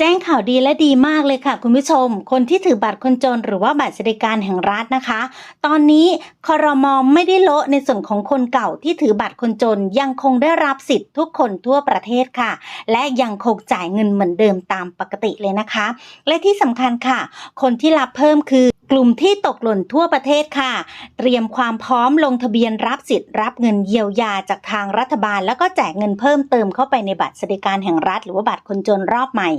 แจ้งข่าวดีและดีมากเลยค่ะ คุณผู้ชม คนที่ถือบัตรคนจนหรือว่าบัตรสวัสดิการแห่งรัฐนะคะ ตอนนี้คอรมอไม่ได้โละในส่วนของคนเก่าที่ถือบัตรคนจนยังคงได้รับสิทธิ์ทุกคนทั่วประเทศค่ะ และยังคงจ่ายเงินเหมือนเดิมตามปกติเลยนะคะ และที่สำคัญค่ะ คนที่รับเพิ่มคือ กลุ่มที่ตกหล่นทั่วประเทศค่ะ เตรียมความพร้อมลงทะเบียนรับสิทธิ์รับเงินเยียวยาจากทางรัฐบาล แล้วก็แจกเงินเพิ่มเติมเข้าไปในบัตรสวัสดิการแห่งรัฐ หรือว่าบัตรคนจนรอบใหม่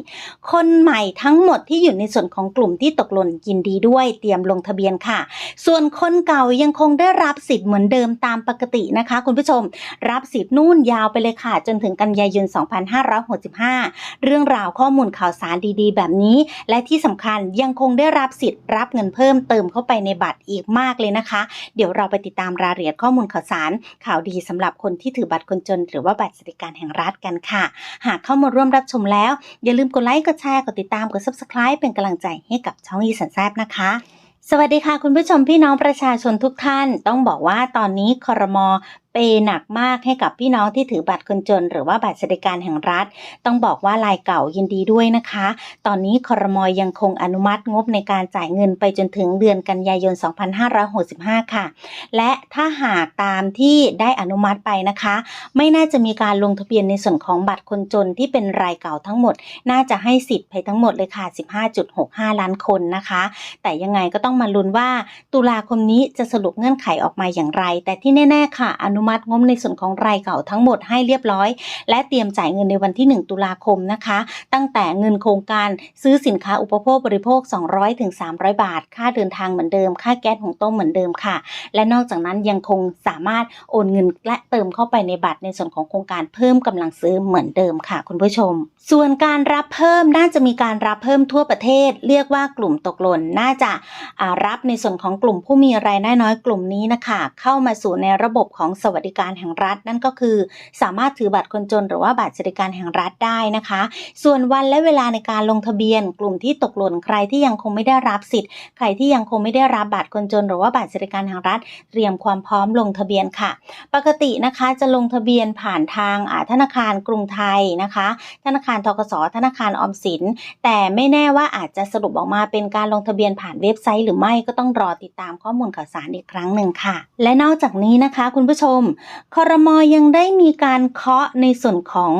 คนใหม่ทั้งหมดที่อยู่ในส่วนของกลุ่มที่ตกหล่นยินดีด้วย เตรียมลงทะเบียนค่ะ ส่วนคนเก่ายังคงได้รับสิทธิ์เหมือนเดิมตามปกตินะคะ คุณผู้ชม รับสิทธิ์นู่นยาวไปเลยค่ะ จนถึงกันยายน 2565 เรื่องราวข้อมูลข่าวสารดีๆ แบบนี้ และที่สำคัญยังคงได้รับสิทธิ์รับเงินเพิ่มเติมเข้าไปในบัตรอีกมากเลยนะคะ เดี๋ยวเราไปติดตามรายละเอียดข้อมูลข่าวสาร ข่าวดีสำหรับคนที่ถือบัตรคนจน หรือว่าบัตรสวัสดิการแห่งรัฐกันค่ะ หากเข้ามาร่วมรับชมแล้ว อย่าลืมกดไลค์กดแชร์กดติดตามกด subscribe เป็นกำลังใจให้กับช่องอีสันแซบนะคะสวัสดีค่ะ คุณผู้ชมพี่น้องประชาชนทุกท่าน ต้องบอกว่าตอนนี้คอรมอ ย์หนักมากให้กับพี่น้องที่ถือบัตรคนจน หรือว่าบัตรสวัสดิการแห่งรัฐ ต้องบอกว่าลายเก่ายินดีด้วยนะคะ ตอนนี้คอรมอยังคงอนุมัติงบในการจ่ายเงินไปจนถึงเดือนกันยายน 2565 ค่ะ และถ้าหากตามที่ได้อนุมัติไปนะคะ ไม่น่าจะมีการลงทะเบียนในส่วนของบัตรคนจนที่เป็นรายเก่าทั้งหมด น่าจะให้สิทธิ์ไปทั้งหมดเลยค่ะ 15.65 ล้านคนนะคะ แต่ยังไงก็ต้องมาลุ้นว่า ตุลาคมนี้จะสรุปเงื่อนไขออกมาอย่างไร แต่ที่แน่ ๆ ค่ะ อนุมัติงบในส่วนของรายเก่าทั้งหมดให้เรียบร้อย และเตรียมจ่ายเงินในวันที่ 1 ตุลาคมนะคะ ตั้งแต่เงินโครงการซื้อสินค้าอุปโภคบริโภค 200ถึง300 บาท ค่าเดินทางเหมือนเดิม ค่าแก๊สหุงต้มเหมือนเดิมค่ะ และนอกจากนั้นยังคงสามารถโอนเงินและเติมเข้าไปในบัตรในส่วนของโครงการเพิ่มกำลังซื้อเหมือนเดิมค่ะ คุณผู้ชม ส่วนการรับเพิ่มน่าจะมีการรับเพิ่มทั่วประเทศ เรียกว่ากลุ่มตกหล่นน่าจะารับในส่วนของกลุ่มผู้มีรายได้น้อยกลุ่มนี้นะคะ เข้ามาสู่ในระบบของสวัสดิการแห่งรัฐ นั่นก็คือ สามารถถือบัตรคนจนหรือว่าบัตรสวัสดิการแห่งรัฐได้นะคะ ส่วนวันและเวลาในการลงทะเบียน กลุ่มที่ตกหล่นใครที่ยังคงไม่ได้รับสิทธิ์ ใครที่ยังคงไม่ได้รับบัตรคนจน หรือว่าบัตรสวัสดิการแห่งรัฐ เตรียมความพร้อมลงทะเบียนค่ะ ปกตินะคะจะลงทะเบียนผ่านทางธนาคารกรุงไทยนะคะ ธนาคารทกสธนาคารออมสิน แต่ไม่แน่ว่าอาจจะสรุปออกมาเป็นการลงทะเบียนผ่านเว็บไซต์ หรือไม่ก็ต้องรอติดตามข้อมูลข่าวสารอีกครั้งหนึ่งค่ะ และนอกจากนี้นะคะ คุณผู้ชมคอรมอยังได้มีการเคาะในส่วนของ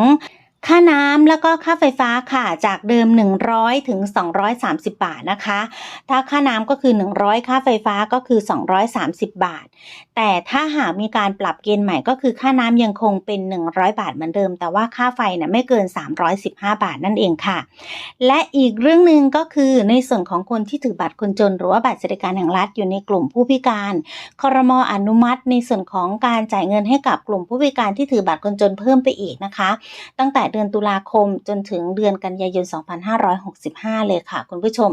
ค่าน้ำแล้วก็ค่าไฟฟ้าค่ะ จากเดิม 100 ถึง 230 บาทนะคะ ถ้าค่าน้ำก็คือ 100 ค่าไฟฟ้าก็คือ 230 บาท แต่ถ้าหากมีการปรับเกณฑ์ใหม่ก็คือค่าน้ำยังคงเป็น 100 บาทเหมือนเดิม แต่ว่าค่าไฟเนี่ยไม่เกิน 315 บาทนั่นเองค่ะ และอีกเรื่องหนึ่งก็คือในส่วนของคนที่ถือบัตรคนจน หรือว่าบัตรสวัสดิการแห่งรัฐอยู่ในกลุ่มผู้พิการคอรมออนุมัติ ในส่วนของการจ่ายเงินให้กับกลุ่มผู้พิการที่ถือบัตรคนจนเพิ่มไปอีกนะคะ ตั้งแต่เดือนตุลาคมจนถึงเดือนกันยายน 2565 เลยค่ะ คุณผู้ชม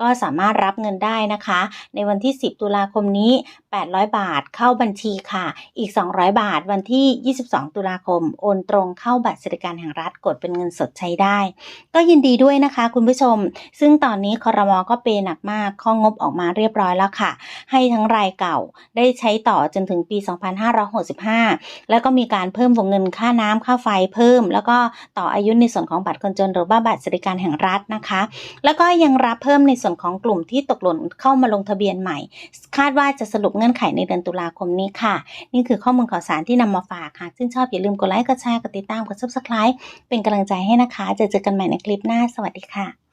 ก็สามารถรับเงินได้นะคะ ในวันที่ 10 ตุลาคมนี้ 800 บาทเข้าบัญชีค่ะ อีก 200 บาทวันที่ 22 ตุลาคม โอนตรงเข้าบัตรสวัสดิการแห่งรัฐกดเป็นเงินสดใช้ได้ ก็ยินดีด้วยนะคะ คุณผู้ชม ซึ่งตอนนี้คอรมอก็เปหนักมากข้องบออกมาเรียบร้อยแล้วค่ะ ให้ทั้งรายเก่าได้ใช้ต่อจนถึงปี 2565 แล้วก็มีการเพิ่มวงเงินค่าน้ำค่าไฟเพิ่ม แล้วก็ต่ออายุในส่วนของบัตรคนจนหรือว่าบัตรสวัสดิการแห่งรัฐนะคะ แล้วก็ยังรับเพิ่มในส่วนของกลุ่มที่ตกหล่นเข้ามาลงทะเบียนใหม่ คาดว่าจะสรุปเงื่อนไขในเดือนตุลาคมนี้ค่ะ นี่คือข้อมูลข่าวสารที่นำมาฝากค่ะซึ่งชอบอย่าลืมกดไลค์กดแชร์กดติดตามกดซับสไคร b e เป็นกำลังใจให้นะคะจะเจอกันใหม่ในคลิปหน้าสวัสดีค่ะ